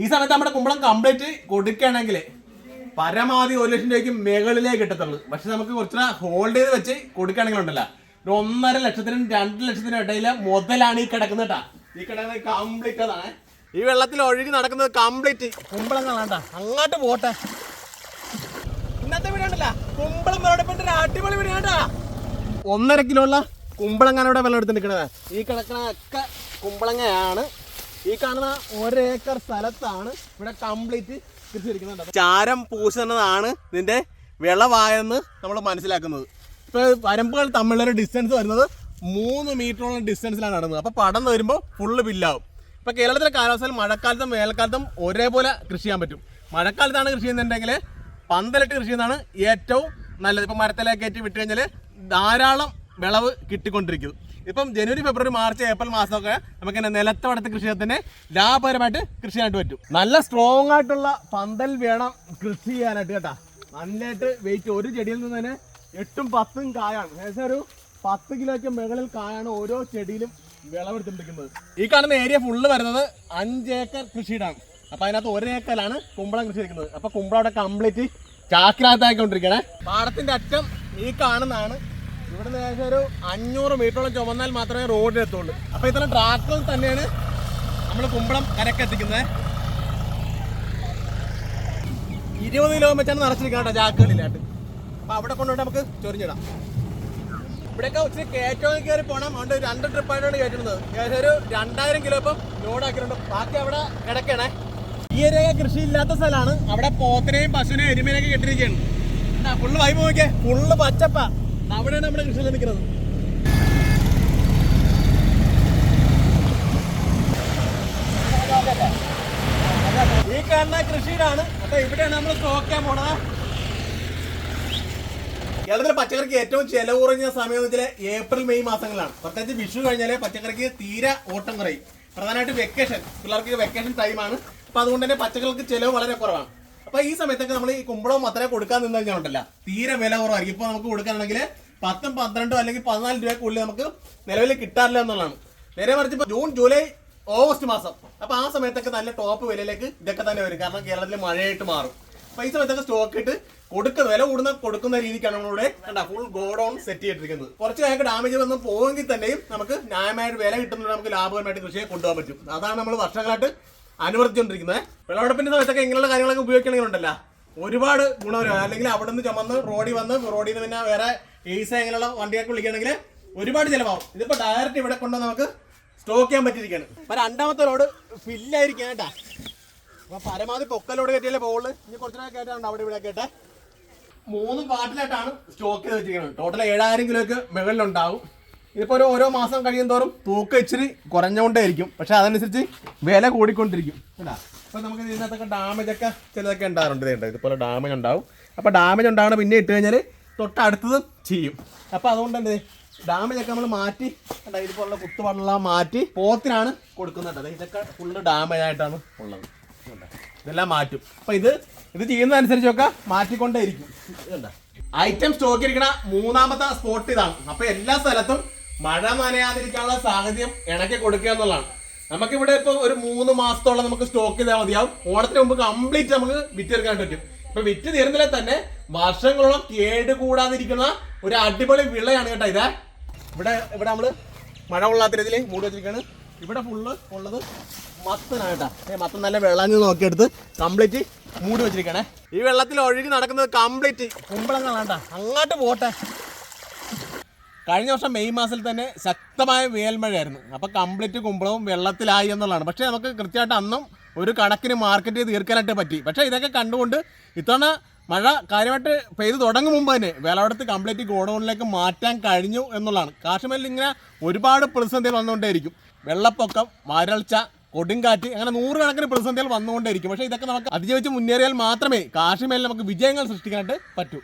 ഈ സമയത്ത് നമ്മുടെ കുമ്പളം കംപ്ലീറ്റ് കൊടുക്കുകയാണെങ്കിൽ പരമാവധി ഒരു ലക്ഷം രൂപയ്ക്ക് മുകളിലേക്ക് കിട്ടത്തുള്ളൂ. പക്ഷെ നമുക്ക് കുറച്ചുകൂടെ ഹോൾഡ് ചെയ്ത് വെച്ച് കൊടുക്കുകയാണെങ്കിൽ ഉണ്ടല്ലോ. ഒരു ഒന്നര ലക്ഷത്തിനും രണ്ട് ലക്ഷത്തിനും ഇടയിലെ മുതലാണ് ഈ കിടക്കുന്നത് കേട്ടാ. ഈ കിടക്കുന്നത് കംപ്ലീറ്റ് അതാണ് ഈ വെള്ളത്തിൽ ഒഴുകി നടക്കുന്നത് കംപ്ലീറ്റ് കുമ്പളങ്ങളാണ്ടാ അങ്ങോട്ട് പോട്ടെ. ഇന്നത്തെ വീടാണ്ടല്ല കുമ്പളം വിളവെടുപ്പിന്റെ അടിപൊളി വീടാണ്ടാ ഒന്നര കിലോ ഉള്ള കുമ്പളങ്ങാനോടെ വെള്ളം എടുത്ത് നിൽക്കണത് ഈ കിടക്കണ ഒക്കെ കുമ്പളങ്ങയാണ്. ഈ കാണുന്ന ഒരേക്കർ സ്ഥലത്താണ് ഇവിടെ കംപ്ലീറ്റ് കൃഷിയിരിക്കുന്നത് ചാരം പൂശുന്നതാണ് ഇതിന്റെ വിളവായെന്ന് നമ്മൾ മനസ്സിലാക്കുന്നത്. ഇപ്പൊ വരമ്പുകൾ തമ്മിലൊരു ഡിസ്റ്റൻസ് വരുന്നത് മൂന്ന് മീറ്ററോളം ഡിസ്റ്റൻസിലാണ് നടന്നത്. അപ്പൊ പടന്ന് വരുമ്പോൾ ഫുള്ള് ബില്ലാവും ഇപ്പൊ കേരളത്തിലെ കാലാവസ്ഥയിൽ മഴക്കാലത്തും വേനൽക്കാലത്തും ഒരേപോലെ കൃഷി ചെയ്യാൻ പറ്റും. മഴക്കാലത്താണ് കൃഷി ചെയ്യുന്നുണ്ടെങ്കിൽ പന്തലിട്ട് കൃഷി ചെയ്യുന്നതാണ് ഏറ്റവും നല്ലത്. ഇപ്പൊ മരത്തിലേക്ക് കയറ്റി വിട്ട് കഴിഞ്ഞാൽ ധാരാളം വിളവ് കിട്ടിക്കൊണ്ടിരിക്കും. ഇപ്പം ജനുവരി ഫെബ്രുവരി മാർച്ച് ഏപ്രിൽ മാസമൊക്കെ നമുക്ക് തന്നെ നിലത്തവടത്ത് കൃഷി തന്നെ ലാഭകരമായിട്ട് കൃഷി ചെയ്യാനായിട്ട് പറ്റും. നല്ല സ്ട്രോങ് ആയിട്ടുള്ള പന്തൽ വേണം കൃഷി ചെയ്യാനായിട്ട് കേട്ടാ. നന്നായിട്ട് വെയിറ്റ് ഒരു ചെടിയിൽ നിന്ന് തന്നെ എട്ടും പത്തും കായാണ്. ഏകദേശം ഒരു പത്ത് കിലോയ്ക്ക് മുകളിൽ കായാണ് ഓരോ ചെടിയിലും വിളവെടുത്തിരിക്കുന്നത് ഈ കാണുന്ന ഏരിയ ഫുള്ള് വരുന്നത് അഞ്ച് ഏക്കർ കൃഷിയിടാണ്. അപ്പൊ അതിനകത്ത് ഒരു ഏക്കറിലാണ് കുമ്പളം കൃഷി ഇരിക്കുന്നത് അപ്പൊ കുമ്പളം അവിടെ കംപ്ലീറ്റ് ചാക്കിനകത്തായിക്കൊണ്ടിരിക്കണേ. പാടത്തിന്റെ അറ്റം ഈ കാണുന്നതാണ്. ഇവിടെ നിന്ന് ഏകദേശം ഒരു അഞ്ഞൂറ് മീറ്ററോളം ചുമന്നാൽ മാത്രമേ റോഡിലെത്തുള്ളൂ അപ്പൊ ഇത്ര ട്രാക്ടറിൽ തന്നെയാണ് നമ്മൾ കുമ്പളം കരക്കെത്തിക്കുന്നത് ഇരുപത് കിലോ വെച്ചാണ് നിറച്ചിരിക്കുന്നത് കേട്ടോ ചാക്കുകളിലായിട്ട് അപ്പൊ അവിടെ കൊണ്ടുപോയി നമുക്ക് ചൊരിഞ്ഞിടാം ഇവിടെയൊക്കെ ഒത്തിരി കയറ്റവും കയറി പോകണം അതുകൊണ്ട് രണ്ട് ട്രിപ്പായിട്ടാണ് കയറ്റുന്നത്. ഏകദേശം ഒരു രണ്ടായിരം കിലോ ഇപ്പം ലോഡാക്കിയിട്ടുണ്ട് ബാക്കി അവിടെ കിടക്കണേ. ഈ ഒരു കൃഷി ഇല്ലാത്ത സ്ഥലമാണ്. അവിടെ പോത്തിനെയും പശുവിനെയും എരുമേനെയൊക്കെ കെട്ടിരിക്കുകയാണ് ഫുള്ള് വൈബ് നോക്കിയേ. ഫുള്ള് പച്ചപ്പ. അവിടെയാണ് നമ്മുടെ കൃഷി നിൽക്കുന്നത്. ഈ കാണുന്ന കൃഷിയിലാണ്. അപ്പൊ ഇവിടെയാണ് നമ്മൾ സ്റ്റോക്കാൻ പോണത്. കേരളത്തിലെ പച്ചക്കറിക്ക് ഏറ്റവും ചെലവ് കുറഞ്ഞ സമയം എന്ന് വെച്ചാൽ ഏപ്രിൽ മെയ് മാസങ്ങളിലാണ്. പ്രത്യേകിച്ച് വിഷു കഴിഞ്ഞാൽ പച്ചക്കറിക്ക് തീരെ ഓട്ടം കുറയും. പ്രധാനമായിട്ട് വെക്കേഷൻ പിള്ളേർക്ക് വെക്കേഷൻ ടൈമാണ് അപ്പൊ അതുകൊണ്ട് തന്നെ പച്ചക്കറിക്ക് ചെലവ് വളരെ കുറവാണ്. അപ്പൊ ഈ സമയത്തൊക്കെ നമ്മൾ ഈ കുമ്പളവും മാത്രമേ കൊടുക്കാൻ നിന്ന് കഴിഞ്ഞാൽ തീരെ വില കുറവായിരിക്കും. ഇപ്പൊ നമുക്ക് കൊടുക്കാനാണെങ്കിൽ പത്തും പന്ത്രണ്ടും അല്ലെങ്കിൽ പതിനാല് രൂപയ്ക്കുള്ളിൽ നമുക്ക് നിലവിൽ കിട്ടാറില്ല എന്നുള്ളതാണ്. നേരെ മറിച്ച് ജൂൺ ജൂലൈ ഓഗസ്റ്റ് മാസം. അപ്പൊ ആ സമയത്തൊക്കെ നല്ല ടോപ്പ് വിലയിലേക്ക് ഇതൊക്കെ തന്നെ വരും. കാരണം കേരളത്തിൽ മഴയായിട്ട് മാറും. അപ്പൊ ഈ സമയത്തൊക്കെ സ്റ്റോക്ക് ഇട്ട് കൊടുക്കുന്ന വില കൂടുന്ന കൊടുക്കുന്ന രീതിക്കാണ് നമ്മളിവിടെ കണ്ട ഫുൾ ഗോഡൌൺ സെറ്റ് ചെയ്തിരിക്കുന്നത് കുറച്ച് ഞങ്ങൾക്ക് ഡാമേജ് വന്ന് പോവെങ്കിൽ തന്നെയും നമുക്ക് ന്യായമായിട്ട് വില കിട്ടുന്നുണ്ട് നമുക്ക് ലാഭകരമായിട്ട് കൃഷിയെ കൊണ്ടുപോകാൻ പറ്റും. അതാണ് നമ്മൾ വർഷങ്ങളായിട്ട് അനുവർത്തിച്ചുകൊണ്ടിരിക്കുന്നത് വിളവെടുപ്പിന്റെ സമയത്തൊക്കെ ഇങ്ങനെയുള്ള കാര്യങ്ങളൊക്കെ ഉപയോഗിക്കണമെങ്കിലുണ്ടല്ല. ഒരുപാട് ഗുണപരമാണ് അല്ലെങ്കിൽ അവിടെ നിന്ന് ചുമന്ന് റോഡിൽ വന്ന് റോഡിൽ നിന്ന് പിന്നെ വേറെ ഏസ അങ്ങനെയുള്ള വണ്ടിയൊക്കെ വിളിക്കുകയാണെങ്കിൽ ഒരുപാട് ചിലവാകും. ഇതിപ്പോ ഡയറക്റ്റ് ഇവിടെ കൊണ്ട് നമുക്ക് സ്റ്റോക്ക് ചെയ്യാൻ പറ്റിയിരിക്കുകയാണ്. അപ്പൊ രണ്ടാമത്തെ ലോഡ് ഫില്ലായിരിക്കും കേട്ടാ. അപ്പൊ പരമാവധി പൊക്കലോട് കയറ്റിയാലേ പോകുള്ളൂ ഇനി കുറച്ചുകൂടെ കയറ്റാണ്ട് അവിടെ ഇവിടെ കേട്ടെ. മൂന്ന് പാട്ടിലായിട്ടാണ് സ്റ്റോക്ക് ചെയ്ത് വെച്ചിരിക്കുന്നത്. ടോട്ടൽ ഏഴായിരം കിലോയ്ക്ക് മുകളിലുണ്ടാവും. ഇതിപ്പോ ഓരോ മാസം കഴിയും തോറും തൂക്കം ഇച്ചിരി കുറഞ്ഞുകൊണ്ടേയിരിക്കും. പക്ഷെ അതനുസരിച്ച് വില കൂടിക്കൊണ്ടിരിക്കും. അപ്പൊ നമുക്ക് ഇതിനകത്തൊക്കെ ഡാമേജ് ഒക്കെ ചിലതൊക്കെ ഉണ്ടാകാറുണ്ട്. ഇതുണ്ട് ഇതുപോലെ ഡാമേജ് ഉണ്ടാവും. അപ്പൊ ഡാമേജ് ഉണ്ടാകണ പിന്നെ ഇട്ട് കഴിഞ്ഞാൽ തൊട്ടടുത്തത് ചെയ്യും അപ്പൊ അതുകൊണ്ട് എന്ത് ഡാമേജ് ഒക്കെ നമ്മൾ മാറ്റി കണ്ടോ ഇതുപോലുള്ള കുത്തുവെള്ളം മാറ്റി പോത്തിനാണ് കൊടുക്കുന്നത് കേട്ടോ. ഇതൊക്കെ ഫുള്ള് ഡാമേജ് ആയിട്ടാണ് ഉള്ളത്? ഇതെല്ലാം മാറ്റും. അപ്പൊ ഇത് ഇത് ചെയ്യുന്നതനുസരിച്ചൊക്കെ മാറ്റിക്കൊണ്ടേയിരിക്കും. ഇതുണ്ടോ? ഐറ്റം സ്റ്റോക്ക് ഇരിക്കുന്ന മൂന്നാമത്തെ സ്പോട്ട് ഇതാണ്. അപ്പൊ എല്ലാ സ്ഥലത്തും മഴ നനയാതിരിക്കാനുള്ള സാഹചര്യം ഇണക്കി കൊടുക്കുക എന്നുള്ളതാണ്. നമുക്കിവിടെ ഇപ്പൊ ഒരു മൂന്ന് മാസത്തോളം നമുക്ക് സ്റ്റോക്ക് ചെയ്താൽ മതിയാവും. ഓണത്തിന് മുമ്പ് കംപ്ലീറ്റ് നമുക്ക് വിറ്റെടുക്കാൻ പറ്റും. ഇപ്പൊ വിറ്റ് തീർന്നില്ല തന്നെ വർഷങ്ങളോളം കേട് കൂടാതിരിക്കുന്ന ഒരു അടിപൊളി വിളയാണ് കേട്ടോ ഇതാ. ഇവിടെ ഇവിടെ നമ്മൾ മഴ കൊള്ളാത്ത രീതിയിൽ മൂടി വെച്ചിരിക്കുകയാണ്. ഇവിടെ ഫുള്ള് ഉള്ളത് മത്തനാണ് കേട്ടോ. ഏ മത്തൻ നല്ല വെള്ളാഞ്ഞ് നോക്കിയെടുത്ത് കംപ്ലീറ്റ് മൂടി വെച്ചിരിക്കണേ ഈ വെള്ളത്തിൽ ഒഴുകി നടക്കുന്നത് കംപ്ലീറ്റ് കുമ്പളങ്ങളാണ് കേട്ടോ. അങ്ങോട്ട് പോട്ടെ. കഴിഞ്ഞ വർഷം മെയ് മാസത്തിൽ തന്നെ ശക്തമായ വേൽമഴയായിരുന്നു അപ്പോൾ കംപ്ലീറ്റ് കുമ്പളവും വെള്ളത്തിലായി എന്നുള്ളതാണ്. പക്ഷേ നമുക്ക് കൃത്യമായിട്ട് അന്നും ഒരു കണക്കിന് മാർക്കറ്റ് തീർക്കാനായിട്ട് പറ്റി. പക്ഷേ ഇതൊക്കെ കണ്ടുകൊണ്ട് ഇത്തവണ മഴ കാര്യമായിട്ട് പെയ്ത് തുടങ്ങും മുമ്പ് തന്നെ വിളവെടുത്ത് കംപ്ലീറ്റ് ഗോഡൗണിലേക്ക് മാറ്റാൻ കഴിഞ്ഞു എന്നുള്ളതാണ്. കാശ്മീരിൽ ഇങ്ങനെ ഒരുപാട് പ്രതിസന്ധികൾ വന്നുകൊണ്ടേയിരിക്കും. വെള്ളപ്പൊക്കം വരൾച്ച കൊടുങ്കാറ്റ് അങ്ങനെ നൂറുകണക്കിന് പ്രതിസന്ധികൾ വന്നുകൊണ്ടേയിരിക്കും. പക്ഷേ ഇതൊക്കെ നമുക്ക് അതിജീവിച്ച് മുന്നേറിയാൽ മാത്രമേ കാശ്മീരിൽ നമുക്ക് വിജയങ്ങൾ സൃഷ്ടിക്കാനായിട്ട് പറ്റൂ.